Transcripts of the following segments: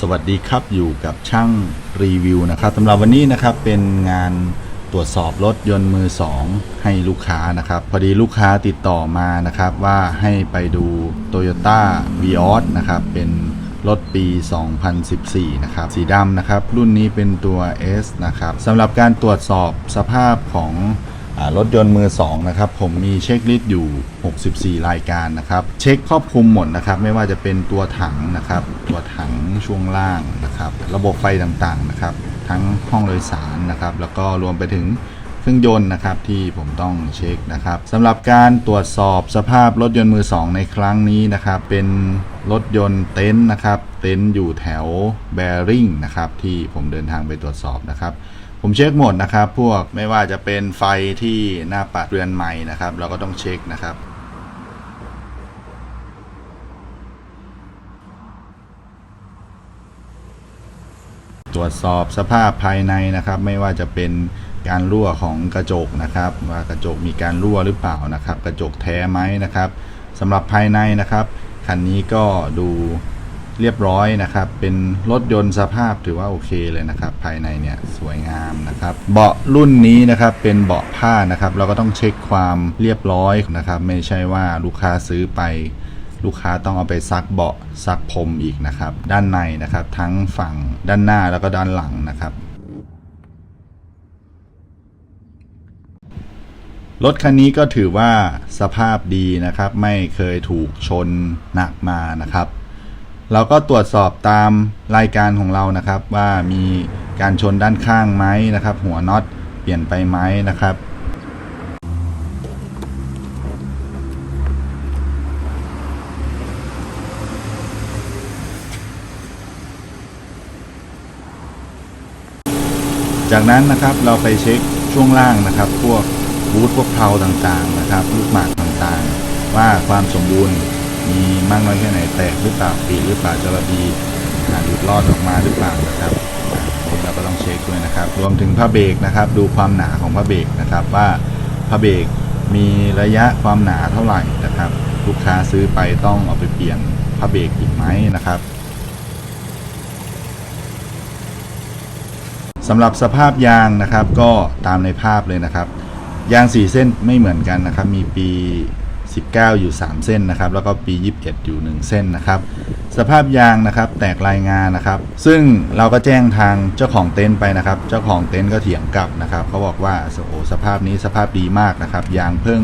สวัสดีครับอยู่กับช่างรีวิวนะครับสำหรับวันนี้นะครับเป็นงานตรวจสอบรถยนต์มือสองให้ลูกค้านะครับ พอดีลูกค้าติดต่อมานะครับว่าให้ไปดู Toyota v ีออนะครับเป็นรถปี 2014 นะครับ สีดำนะครับ รุ่นนี้เป็นตัว S นะครับสำหรับการตรวจสอบสภาพของ รถยนต์มือ2นะครับผมมีเช็คลิสต์อยู่ 64 รายการนะครับเช็คครอบคลุมหมดนะครับไม่ว่าจะเป็นตัวถังนะครับตัวถังช่วงล่างนะครับระบบไฟต่างๆนะครับทั้งห้องโดยสารนะครับแล้วก็รวมไปถึงเครื่องยนต์นะครับที่ผมต้องเช็คนะครับสำหรับการตรวจสอบสภาพรถยนต์มือ 2 ในครั้งนี้นะครับเป็นรถยนต์เต็นท์นะครับเต็นท์อยู่แถวแบริ่งนะครับที่ผมเดินทางไปตรวจสอบนะครับ ผมเช็คหมดนะครับ พวกไม่ว่าจะเป็นไฟที่หน้าปัดเรือนใหม่นะครับ เราก็ต้องเช็คนะครับตรวจสอบสภาพภายในนะครับ ไม่ว่าจะเป็นการรั่วของกระจกนะครับ ว่ากระจกมีการรั่วหรือเปล่านะครับ กระจกแท้ไหมนะครับสำหรับภายในนะครับคันนี้ก็ดู เรียบร้อยนะครับ เป็นรถยนต์สภาพถือว่าโอเคเลยนะครับ ภายในเนี่ยสวยงามนะครับ เบาะรุ่นนี้นะครับเป็นเบาะผ้านะครับ เราก็ต้องเช็คความเรียบร้อยนะครับ ไม่ใช่ว่าลูกค้าซื้อไป ลูกค้าต้องเอาไปซักเบาะซักพรมอีกนะครับ ด้านในนะครับ ทั้งฝั่งด้านหน้าแล้วก็ด้านหลังนะครับรถคันนี้ก็ถือว่าสภาพดีนะครับ ไม่เคยถูกชนหนักมานะครับ เราก็ตรวจสอบตามรายการของเรานะครับ ว่ามีการชนด้านข้างไหมนะครับ หัวน็อตเปลี่ยนไปไหมนะครับจากนั้นนะครับเราไปเช็คช่วงล่างนะครับ พวกบูทพวกเพลาต่างๆนะครับ ลูกหมากต่างๆ ว่าความสมบูรณ์ มีมากน้อยแค่ไหนแตกหรือเปล่าปีหรือเปล่าจระบีหลุดรอดออกมาหรือเปล่านะครับนี่เราก็ต้องเช็คด้วยนะครับ รวมถึงผ้าเบรกนะครับ ดูความหนาของผ้าเบรกนะครับว่าผ้าเบรกมีระยะความหนาเท่าไหร่นะครับ ลูกค้าซื้อไปต้องเอาไปเปลี่ยนผ้าเบรกอีกไหมนะครับสำหรับสภาพยางนะครับก็ตามในภาพเลยนะครับ ยาง4เส้นไม่เหมือนกันนะครับ มีปี 19 อยู่ 3 เส้นนะครับ แล้วก็ปี21 อยู่ 1 เส้นนะครับ สภาพยางนะครับ แตกรายงานนะครับ ซึ่งเราก็แจ้งทางเจ้าของเต็นท์ไปนะครับ เจ้าของเต็นท์ก็เถียงกลับนะครับเขาบอกว่าโอ้สภาพนี้สภาพดีมากนะครับ ยางเพิ่ง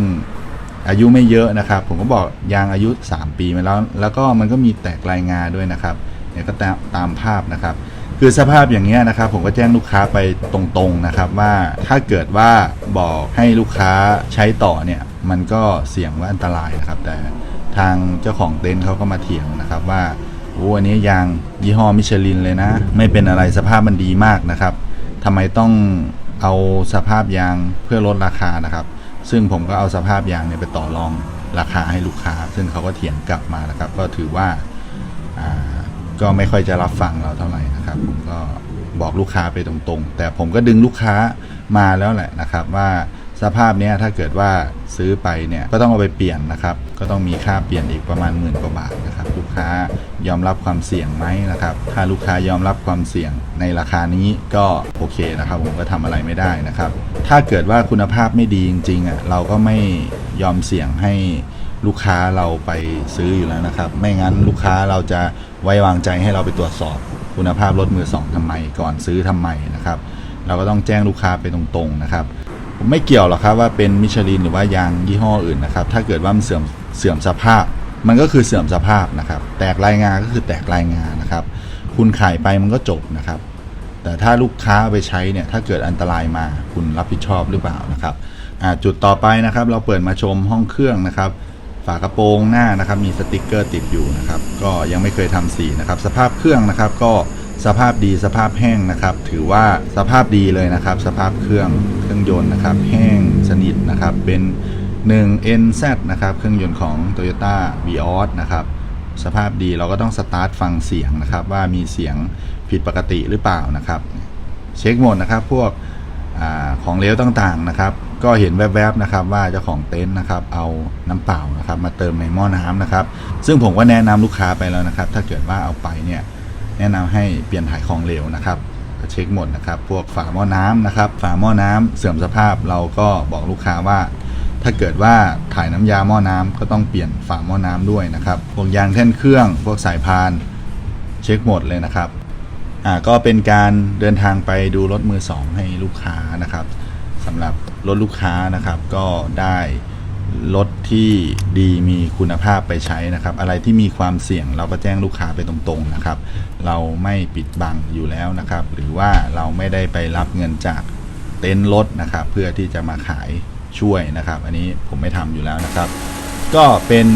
อายุไม่เยอะนะครับ ผมก็บอกยางอายุ 3 ปีมาแล้ว แล้วก็มันก็มีแตกรายงานด้วยนะครับเนี่ยก็ตามตามภาพนะครับ คือสภาพอย่างเงี้ยนะครับ ผมก็แจ้งลูกค้าไปตรงๆนะครับ ว่าถ้าเกิดว่าบอกให้ลูกค้าใช้ต่อเนี่ย มันก็เสี่ยงว่าอันตรายนะครับ แต่ทางเจ้าของเต็นท์เขาก็มาเถียงนะครับว่าโอ้อันนี้ยางยี่ห้อมิชลินเลยนะ ไม่เป็นอะไรสภาพมันดีมากนะครับทำไมต้องเอาสภาพยางเพื่อลดราคานะครับ ซึ่งผมก็เอาสภาพยางเนี่ยไปต่อรองราคาให้ลูกค้า ซึ่งเขาก็เถียงกลับมานะครับ ก็ถือว่าอ่าก็ไม่ค่อยจะรับฟังเราเท่าไหร่นะครับ ผมก็บอกลูกค้าไปตรงๆ แต่ผมก็ดึงลูกค้ามาแล้วแหละนะครับว่า สภาพเนี้ยถ้าเกิดว่าซื้อไปเนี่ยก็ต้องเอาไปเปลี่ยนนะครับ ก็ต้องมีค่าเปลี่ยนอีกประมาณหมื่นกว่าบาทนะครับ ลูกค้ายอมรับความเสี่ยงไหมนะครับ ถ้าลูกค้ายอมรับความเสี่ยงในราคานี้ก็โอเคนะครับ ผมก็ทำอะไรไม่ได้นะครับ ถ้าเกิดว่าคุณภาพไม่ดีจริงๆอะเราก็ไม่ยอมเสี่ยงให้ลูกค้าเราไปซื้ออยู่แล้วนะครับ ไม่งั้นลูกค้าเราจะไว้วางใจให้เราไปตรวจสอบ คุณภาพรถมือสองทำไมก่อนซื้อทำไมนะครับ เราก็ต้องแจ้งลูกค้าไปตรงๆนะครับ ไม่เกี่ยวหรอกครับว่าเป็นมิชลินหรือว่ายางยี่ห้ออื่นนะครับ ถ้าเกิดว่ามันเสื่อมเสื่อมสภาพ มันก็คือเสื่อมสภาพนะครับ แตกรายงานก็คือแตกรายงานนะครับ คุณขายไปมันก็จบนะครับ แต่ถ้าลูกค้าไปใช้เนี่ยถ้าเกิดอันตรายมาคุณรับผิดชอบหรือเปล่านะครับจุดต่อไปนะครับ เราเปิดมาชมห้องเครื่องนะครับ ฝากระโปรงหน้านะครับ มีสติกเกอร์ติดอยู่นะครับ ก็ยังไม่เคยทำสีนะครับ สภาพเครื่องนะครับก็ สภาพดีสภาพแห้งนะครับ ถือว่าสภาพดีเลยนะครับ สภาพเครื่องเครื่องยนต์นะครับ แห้งสนิทนะครับ เป็น 1 NZ นะครับ เครื่องยนต์ของ Toyota v ีออนะครับ สภาพดีเราก็ต้องสตาร์ทฟังเสียงนะครับ ว่ามีเสียงผิดปกติหรือเปล่านะครับ เช็คหมดนะครับ พวกอของเหลวต่างๆนะครับ ก็เห็นแวบๆนะครับ ว่าเจ้าของเต็นท์นะครับ เอาน้ำเปล่านะครับ มาเติมในหม้อน้ำนะครับ ซึ่งผมก็แนะนำลูกค้าไปแล้วนะครับ ถ้าเกิดว่าเอาไปเนี่ย แนะนำให้เปลี่ยนถ่ายของเหลวนะครับเช็คหมดนะครับ พวกฝาหม้อน้ำนะครับ ฝาหม้อน้ำเสื่อมสภาพเราก็บอกลูกค้าว่า ถ้าเกิดว่าถ่ายน้ำยาหม้อน้ำก็ต้องเปลี่ยนฝาหม้อน้ำด้วยนะครับพวกยางแท่นเครื่อง พวกสายพานเช็คหมดเลยนะครับอ่าก็เป็นการเดินทางไปดูรถมือสองให้ลูกค้านะครับสำหรับรถลูกค้านะครับก็ได้ รถที่ดีมีคุณภาพไปใช้นะครับ อะไรที่มีความเสี่ยงเราก็แจ้งลูกค้าไปตรงๆนะครับ เราไม่ปิดบังอยู่แล้วนะครับ หรือว่าเราไม่ได้ไปรับเงินจากเต็นท์รถนะครับ เพื่อที่จะมาขายช่วยนะครับ อันนี้ผมไม่ทำอยู่แล้วนะครับ ก็เป็น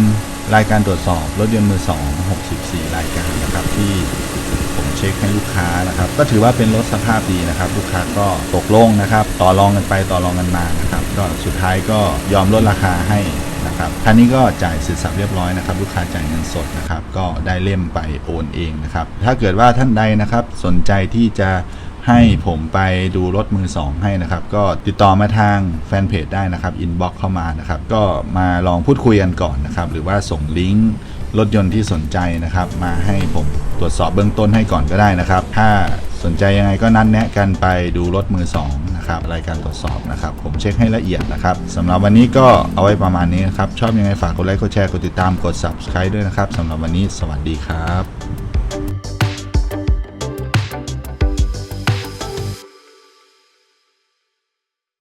รายการตรวจสอบรถยนต์มือสอง64 รายการนะครับที่ ผมเช็คให้ลูกค้านะครับ ก็ถือว่าเป็นรถสภาพดีนะครับ ลูกค้าก็ตกลงนะครับ ต่อรองกันไปต่อรองกันมานะครับก็สุดท้ายก็ยอมลดราคาให้นะครับคันนี้ก็จ่ายสินสับเรียบร้อยนะครับ ลูกค้าจ่ายเงินสดนะครับ ก็ได้เล่มไปโอนเองนะครับ ถ้าเกิดว่าท่านใดนะครับ สนใจที่จะให้ผมไปดูรถมือสองให้นะครับ ก็ติดต่อมาทางแฟนเพจได้นะครับอินบ็อกเข้ามานะครับ ก็มาลองพูดคุยกันก่อนนะครับ หรือว่าส่งลิงก์ รถยนต์ที่สนใจนะครับ มาให้ผมตรวจสอบเบื้องต้นให้ก่อนก็ได้นะครับ ถ้าสนใจยังไงก็นัดแนะกันไปดูรถมือสองนะครับรายการตรวจสอบนะครับ ผมเช็คให้ละเอียดนะครับสำหรับวันนี้ก็เอาไว้ประมาณนี้นะครับ ชอบยังไงฝากกดไลค์กดแชร์กดติดตามกด subscribe ด้วยนะครับสำหรับวันนี้สวัสดีครับ